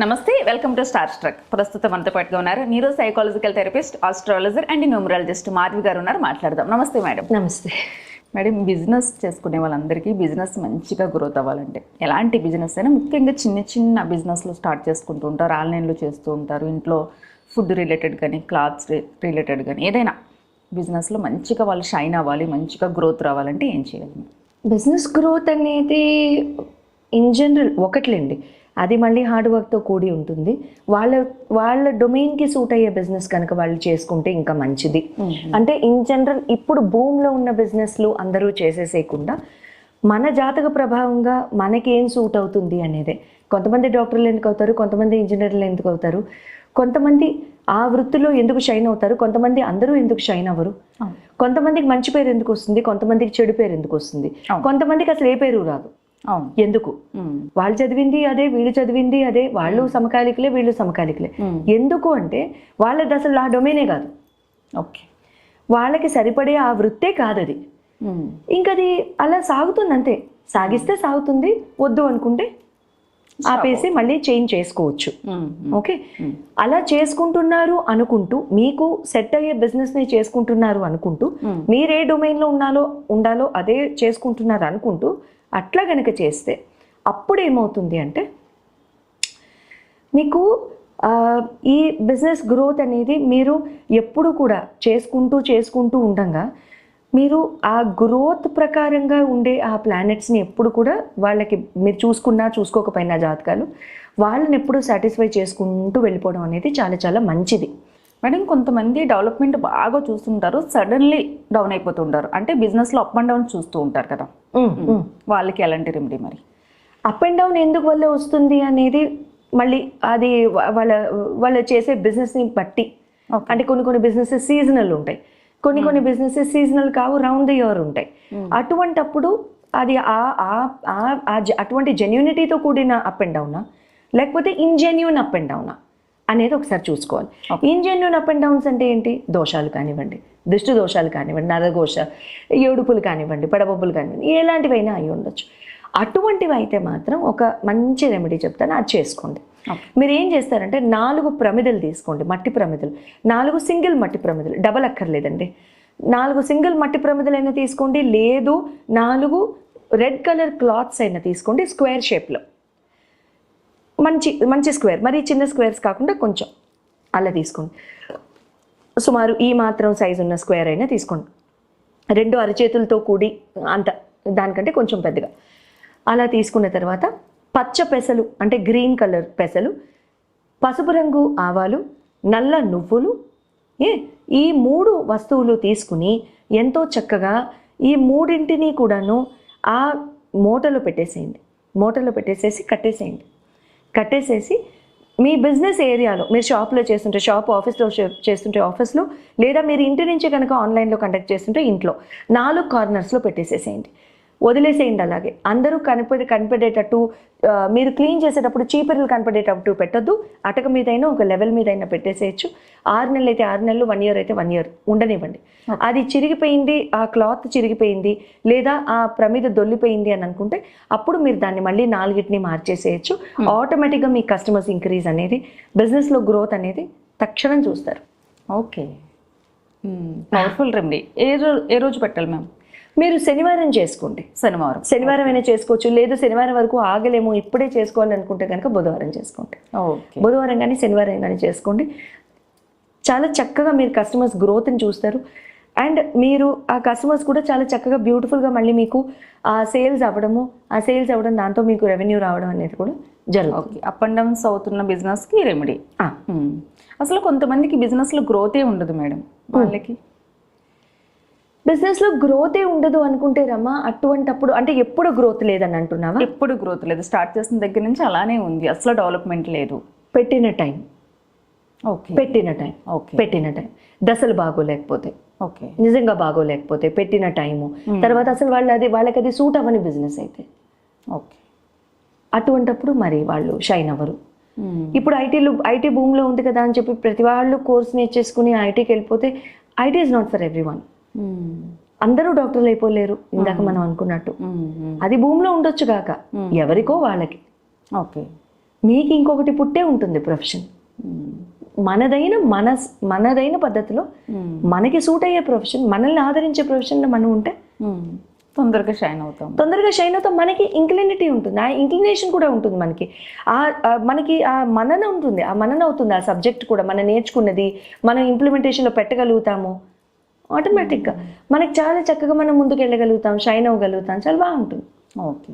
నమస్తే welcome to star struck. ప్రస్తుతం మనతో పాటుగా ఉన్నారు neuro psychological therapist astrologer and numerologist Madhavi గారు ఉన్నారు మాట్లాడదాం. నమస్తే మేడం. నమస్తే. మేడం బిజినెస్ చేసుకునే వాళ్ళందరికీ బిజినెస్ మంచిగా గ్రోత్ అవ్వాలంటే ఎలాంటి బిజినెస్ అయినా ముఖ్యంగా చిన్న చిన్న బిజినెస్లు స్టార్ట్ చేసుకుంటూ ఉంటారు. ఆన్లైన్లో చేస్తూ ఉంటారు. ఇంట్లో ఫుడ్ రిలేటెడ్ కానీ క్లాత్స్ రిలేటెడ్ కానీ ఏదైనా బిజినెస్లో మంచిగా వాళ్ళు షైన్ అవ్వాలి మంచిగా గ్రోత్ రావాలంటే ఏం చేయాలి? బిజినెస్ గ్రోత్ అనేది ఇన్ జనరల్ ఒకట్లేండి. అది మళ్ళీ హార్డ్ వర్క్తో కూడి ఉంటుంది. వాళ్ళ వాళ్ళ డొమైన్కి సూట్ అయ్యే బిజినెస్ కనుక వాళ్ళు చేసుకుంటే ఇంకా మంచిది. అంటే ఇన్ జనరల్ ఇప్పుడు భూమిలో ఉన్న బిజినెస్లు అందరూ చేసేసేయకుండా మన జాతక ప్రభావంగా మనకి ఏం సూట్ అవుతుంది అనేదే. కొంతమంది డాక్టర్లు ఎందుకు అవుతారు? కొంతమంది ఇంజనీర్లు ఎందుకు అవుతారు? కొంతమంది ఆ వృత్తిలో ఎందుకు షైన్ అవుతారు? కొంతమంది అందరూ ఎందుకు షైన్ అవ్వరు. కొంతమందికి మంచి పేరు ఎందుకు వస్తుంది? కొంతమందికి చెడు పేరు ఎందుకు వస్తుంది. కొంతమందికి అసలు ఏ పేరు రాదు. ఎందుకు. వాళ్ళు చదివింది అదే వీళ్ళు చదివింది అదే వాళ్ళు సమకాలికలే వీళ్ళు సమకాలికలే. ఎందుకు అంటే వాళ్ళది అసలు ఆ డొమైనే కాదు. ఓకే. వాళ్ళకి సరిపడే ఆ వృత్తే కాదు అది. ఇంకది అలా సాగుతుంది అంతే. సాగిస్తే సాగుతుంది వద్దు అనుకుంటే ఆపేసి మళ్ళీ చేంజ్ చేసుకోవచ్చు. ఓకే? అలా చేసుకుంటున్నారు అనుకుంటూ మీకు సెట్ అయ్యే బిజినెస్ని చేసుకుంటున్నారు అనుకుంటూ. మీరు ఏ డొమైన్లో ఉన్నాలో ఉండాలో అదే చేసుకుంటున్నారు అనుకుంటూ అట్లా గనక చేస్తే అప్పుడు ఏమవుతుంది అంటే మీకు ఈ బిజినెస్ గ్రోత్ అనేది మీరు ఎప్పుడు కూడా చేసుకుంటూ చేసుకుంటూ ఉండగా మీరు ఆ గ్రోత్ ప్రకారంగా ఉండే ఆ ప్లానెట్స్ని ఎప్పుడు కూడా వాళ్ళకి మీరు చూసుకున్నా చూసుకోకపోయినా జాతకాలు వాళ్ళని ఎప్పుడు సాటిస్ఫై చేసుకుంటూ వెళ్ళిపోవడం అనేది చాలా చాలా మంచిది. మేడం కొంతమంది డెవలప్మెంట్ బాగా చూస్తుంటారు సడన్లీ డౌన్ అయిపోతుంటారు. అంటే బిజినెస్లో అప్ అండ్ డౌన్ చూస్తూ ఉంటారు కదా. వాళ్ళకి ఎలాంటి రెమెడీ మరి? అప్ అండ్ డౌన్ ఎందుకు వల్ల వస్తుంది అనేది మళ్ళీ అది వాళ్ళ వాళ్ళు చేసే బిజినెస్ని బట్టి. అంటే కొన్ని కొన్ని బిజినెసెస్ సీజనల్ ఉంటాయి. కొన్ని కొన్ని బిజినెసెస్ సీజనల్ కావు రౌండ్ ద ఇయర్ ఉంటాయి. అటువంటప్పుడు అది ఆ అటువంటి జెన్యూనిటీతో కూడిన అప్ అండ్ డౌనా లేకపోతే ఇన్జెన్యూన్ అప్ అండ్ డౌనా అనేది ఒకసారి చూసుకోవాలి. ఇన్జెన్యూన్ అప్ అండ్ డౌన్స్ అంటే ఏంటి? దోషాలు కానివ్వండి. దిష్టి దోషాలు కానివ్వండి నరఘోష ఏడుపులు కానివ్వండి పెడబొబ్బులు కానివ్వండి ఎలాంటివైనా అయి ఉండొచ్చు. అటువంటివి అయితే మాత్రం ఒక మంచి రెమెడీ చెప్తాను అది చేసుకోండి. మీరు ఏం చేస్తారంటే నాలుగు ప్రమిదలు తీసుకోండి మట్టి ప్రమిదలు. నాలుగు సింగిల్ మట్టి ప్రమిదలు డబల్ అక్కర్లేదండి. నాలుగు సింగిల్ మట్టి ప్రమిదలైనా తీసుకోండి లేదు నాలుగు రెడ్ కలర్ క్లాత్స్ అయినా తీసుకోండి స్క్వేర్ షేప్లో మంచి మంచి స్క్వేర్ మరి చిన్న స్క్వేర్స్ కాకుండా కొంచెం అలా తీసుకోండి. సుమారు ఈ మాత్రం సైజు ఉన్న స్క్వేర్ అయినా తీసుకోండి. రెండు అరచేతులతో కూడి అంత దానికంటే కొంచెం పెద్దగా. అలా తీసుకున్న తర్వాత పచ్చ పెసలు అంటే గ్రీన్ కలర్ పెసలు పసుపు రంగు ఆవాలు నల్ల నువ్వులు ఏ ఈ మూడు వస్తువులు తీసుకుని ఎంతో చక్కగా ఈ మూడింటిని కూడాను ఆ మూటలో పెట్టేసేయండి. మూటలో పెట్టేసేసి కట్టేసేయండి. కట్టేసేసి మీ బిజినెస్ ఏరియాలో మీరు షాప్లో చేస్తుంటే షాప్ ఆఫీస్లో చేస్తుంటే ఆఫీస్లో లేదా మీరు ఇంటి నుంచి కనుక ఆన్లైన్లో కండక్ట్ చేస్తుంటే ఇంట్లో నాలుగు కార్నర్స్లో పెట్టేసేసేయండి. వదిలేసేయండి అలాగే. అందరూ కనపడే కనపడేటట్టు మీరు క్లీన్ చేసేటప్పుడు చీపుర్లు కనపడేటట్టు పెట్టొద్దు. అటక మీదైనా ఒక లెవెల్ మీదైనా పెట్టేసేయచ్చు. ఆరు నెలలు అయితే ఆరు నెలలు వన్ ఇయర్ అయితే వన్ ఇయర్ ఉండనివ్వండి. అది చిరిగిపోయింది ఆ క్లాత్ చిరిగిపోయింది లేదా ఆ ప్రమిద దొల్లిపోయింది అని అనుకుంటే అప్పుడు మీరు దాన్ని మళ్ళీ నాలుగిటిని మార్చేసేయచ్చు. ఆటోమేటిక్గా మీ కస్టమర్స్ ఇంక్రీజ్ అనేది బిజినెస్లో గ్రోత్ అనేది తక్షణం చూస్తారు. ఓకే. Powerful remedy. ఏ రోజు ఏ రోజు పెట్టాలి మ్యామ్? మీరు శనివారం చేసుకోండి. శనివారం. శనివారం అయినా చేసుకోవచ్చు. లేదు శనివారం వరకు ఆగలేము ఇప్పుడే చేసుకోవాలనుకుంటే కనుక బుధవారం చేసుకోండి. ఓకే. బుధవారం కానీ శనివారం కానీ చేసుకోండి. చాలా చక్కగా మీరు కస్టమర్స్ గ్రోత్ని చూస్తారు. అండ్ మీరు ఆ కస్టమర్స్ కూడా చాలా చక్కగా బ్యూటిఫుల్గా మళ్ళీ మీకు ఆ సేల్స్ అవ్వడము ఆ సేల్స్ అవ్వడం దాంతో మీకు రెవెన్యూ రావడం అనేది కూడా జరుగుతుంది. అప్ అండ్ డౌన్స్ అవుతున్న బిజినెస్కి రెమెడీ. అసలు కొంతమందికి బిజినెస్లో గ్రోతే ఉండదు మేడం. వాళ్ళకి బిజినెస్లో గ్రోతే ఉండదు అనుకుంటే రమ్మా అటువంటప్పుడు అంటే ఎప్పుడు గ్రోత్ లేదని అంటున్నావా? ఎప్పుడు గ్రోత్ లేదు. స్టార్ట్ చేసిన దగ్గర నుంచి అలానే ఉంది. అసలు డెవలప్మెంట్ లేదు. పెట్టిన టైం ఓకే. పెట్టిన టైం ఓకే. పెట్టిన టైం దశలు బాగోలేకపోతే. ఓకే. నిజంగా బాగోలేకపోతే పెట్టిన టైము తర్వాత అసలు వాళ్ళు అది వాళ్ళకి అది సూట్ అవ్వని బిజినెస్ అయితే. ఓకే. అటువంటప్పుడు మరి వాళ్ళు షైన్ అవ్వరు. ఇప్పుడు ఐటీలో ఐటీ భూమిలో ఉంది కదా అని చెప్పి ప్రతి వాళ్ళు కోర్స్ నేర్చేసుకుని ఐటీకి వెళ్ళిపోతే IT is not for everyone అందరూ డాక్టర్లు అయిపోలేరు ఇందాక మనం అనుకున్నట్టు. అది భూమిలో ఉండొచ్చు కాక ఎవరికో వాళ్ళకి. ఓకే. మీకు ఇంకొకటి పుట్టే ఉంటుంది ప్రొఫెషన్. మనదైన మన మనదైన పద్ధతిలో మనకి సూట్ అయ్యే ప్రొఫెషన్ మనల్ని ఆదరించే ప్రొఫెషన్లో మనం ఉంటే. తొందరగా షైన్ అవుతాం. తొందరగా షైన్ అవుతాం. మనకి ఇంక్లినిటీ ఉంటుంది. ఆ ఇంక్లినేషన్ కూడా ఉంటుంది మనకి. ఆ ఆ మనకి ఆ మనన ఉంటుంది. ఆ మనన అవుతుంది ఆ సబ్జెక్ట్ కూడా. మనం నేర్చుకున్నది మనం ఇంప్లిమెంటేషన్లో పెట్టగలుగుతాము. ఆటోమేటిక్గా మనకి చాలా చక్కగా మనం ముందుకు వెళ్ళగలుగుతాం షైన్ అవ్వగలుగుతాం. చాలా బాగుంటుంది. ఓకే.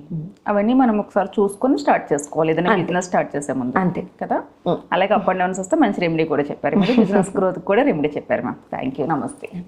అవన్నీ మనం ఒకసారి చూసుకొని స్టార్ట్ చేసుకోవాలి. ఏదైనా బిజినెస్ స్టార్ట్ చేసే ముందు. అంతే. కదా? అలాగే అప్ అండ్ డౌన్స్ వస్తే మంచి రెమెడీ కూడా చెప్పారు. మీరు బిజినెస్ గ్రోత్ కూడా రెమెడీ చెప్పారు మ్యామ్ థ్యాంక్ యూ నమస్తే.